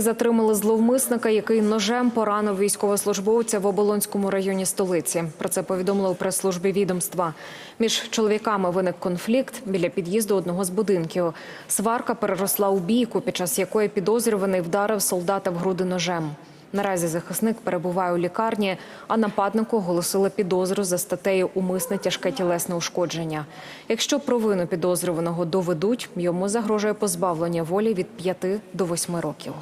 Затримали зловмисника, який ножем поранив військовослужбовця в Оболонському районі столиці. Про це повідомили у прес-службі відомства. Між чоловіками виник конфлікт біля під'їзду одного з будинків. Сварка переросла у бійку, під час якої підозрюваний вдарив солдата в груди ножем. Наразі захисник перебуває у лікарні, а нападнику оголосили підозру за статтею умисне тяжке тілесне ушкодження. Якщо провину підозрюваного доведуть, йому загрожує позбавлення волі від 5 до 8 років.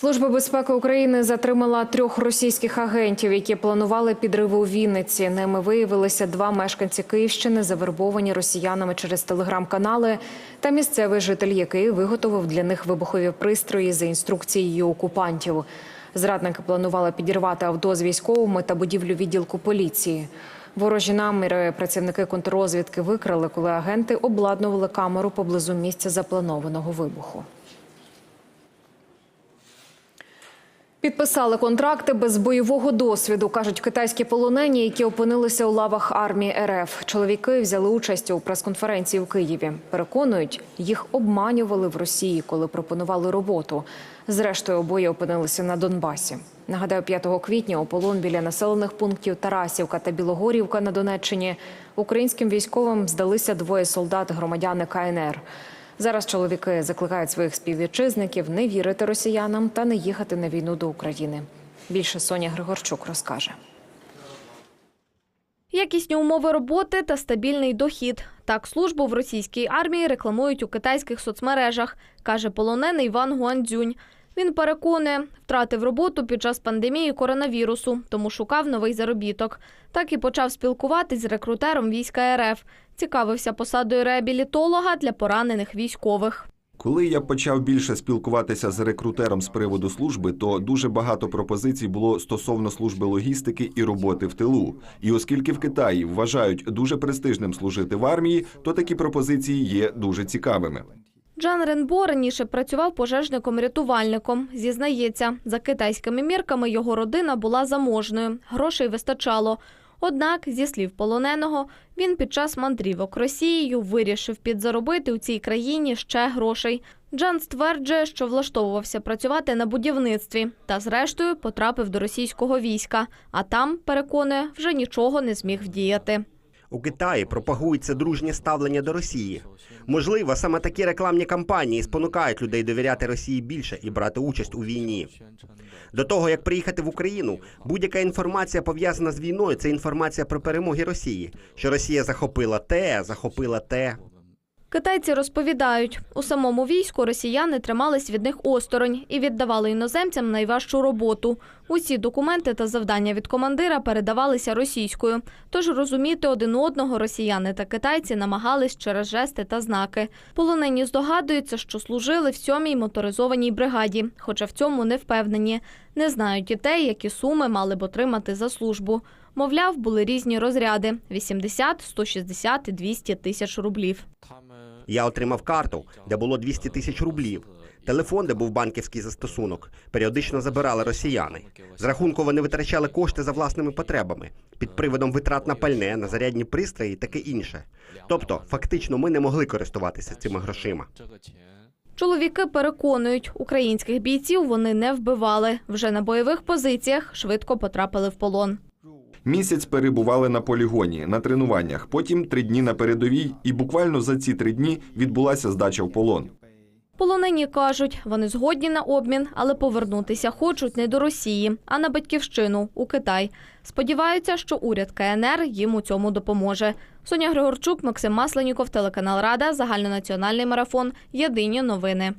Служба безпеки України затримала трьох російських агентів, які планували підриви у Вінниці. Ними виявилися два мешканці Київщини, завербовані росіянами через телеграм-канали, та місцевий житель, який виготовив для них вибухові пристрої за інструкцією окупантів. Зрадники планували підірвати авто з військовими та будівлю відділку поліції. Ворожі наміри працівники контррозвідки викрали, коли агенти обладнували камеру поблизу місця запланованого вибуху. Підписали контракти без бойового досвіду, кажуть китайські полонені, які опинилися у лавах армії РФ. Чоловіки взяли участь у прес-конференції у Києві. Переконують, їх обманювали в Росії, коли пропонували роботу. Зрештою, обоє опинилися на Донбасі. Нагадаю, 5 квітня у полон біля населених пунктів Тарасівка та Білогорівка на Донеччині українським військовим здалися двоє солдат громадяни КНР. Зараз чоловіки закликають своїх співвітчизників не вірити росіянам та не їхати на війну до України. Більше Соня Григорчук розкаже. Якісні умови роботи та стабільний дохід. Так службу в російській армії рекламують у китайських соцмережах, каже полонений Іван Гуандзюнь. Він переконує, втратив роботу під час пандемії коронавірусу, тому шукав новий заробіток. Так і почав спілкуватись з рекрутером війська РФ. Цікавився посадою реабілітолога для поранених військових. Коли я почав більше спілкуватися з рекрутером з приводу служби, то дуже багато пропозицій було стосовно служби логістики і роботи в тилу. І оскільки в Китаї вважають дуже престижним служити в армії, то такі пропозиції є дуже цікавими. Джан Ренбо раніше працював пожежником-рятувальником. Зізнається, за китайськими мірками його родина була заможною, грошей вистачало. Однак, зі слів полоненого, він під час мандрівок Росією вирішив підзаробити у цій країні ще грошей. Джан стверджує, що влаштовувався працювати на будівництві та, зрештою, потрапив до російського війська. А там, переконує, вже нічого не зміг вдіяти. У Китаї пропагується дружнє ставлення до Росії. Можливо, саме такі рекламні кампанії спонукають людей довіряти Росії більше і брати участь у війні. До того як приїхати в Україну, будь-яка інформація пов'язана з війною це інформація про перемоги Росії, що Росія захопила те, захопила те. Китайці розповідають, у самому війську росіяни тримались від них осторонь і віддавали іноземцям найважчу роботу. Усі документи та завдання від командира передавалися російською. Тож розуміти один одного росіяни та китайці намагались через жести та знаки. Полонені здогадуються, що служили в 7-й моторизованій бригаді, хоча в цьому не впевнені. Не знають і те, які суми мали б отримати за службу. Мовляв, були різні розряди: 80, 160 і 200 тисяч рублів. Я отримав карту, де було 200 тисяч рублів. Телефон, де був банківський застосунок, періодично забирали росіяни. З рахунку вони витрачали кошти за власними потребами під приводом витрат на пальне, на зарядні пристрої і таке інше. Тобто, фактично, ми не могли користуватися цими грошима. Чоловіки переконують, українських бійців вони не вбивали. Вже на бойових позиціях швидко потрапили в полон. Місяць перебували на полігоні на тренуваннях, потім три дні на передовій, і буквально за ці три дні відбулася здача в полон. Полонені кажуть, вони згодні на обмін, але повернутися хочуть не до Росії, а на батьківщину у Китай. Сподіваються, що уряд КНР їм у цьому допоможе. Соня Григорчук, Максим Масленіков, телеканал Рада, загальнонаціональний марафон. Єдині новини.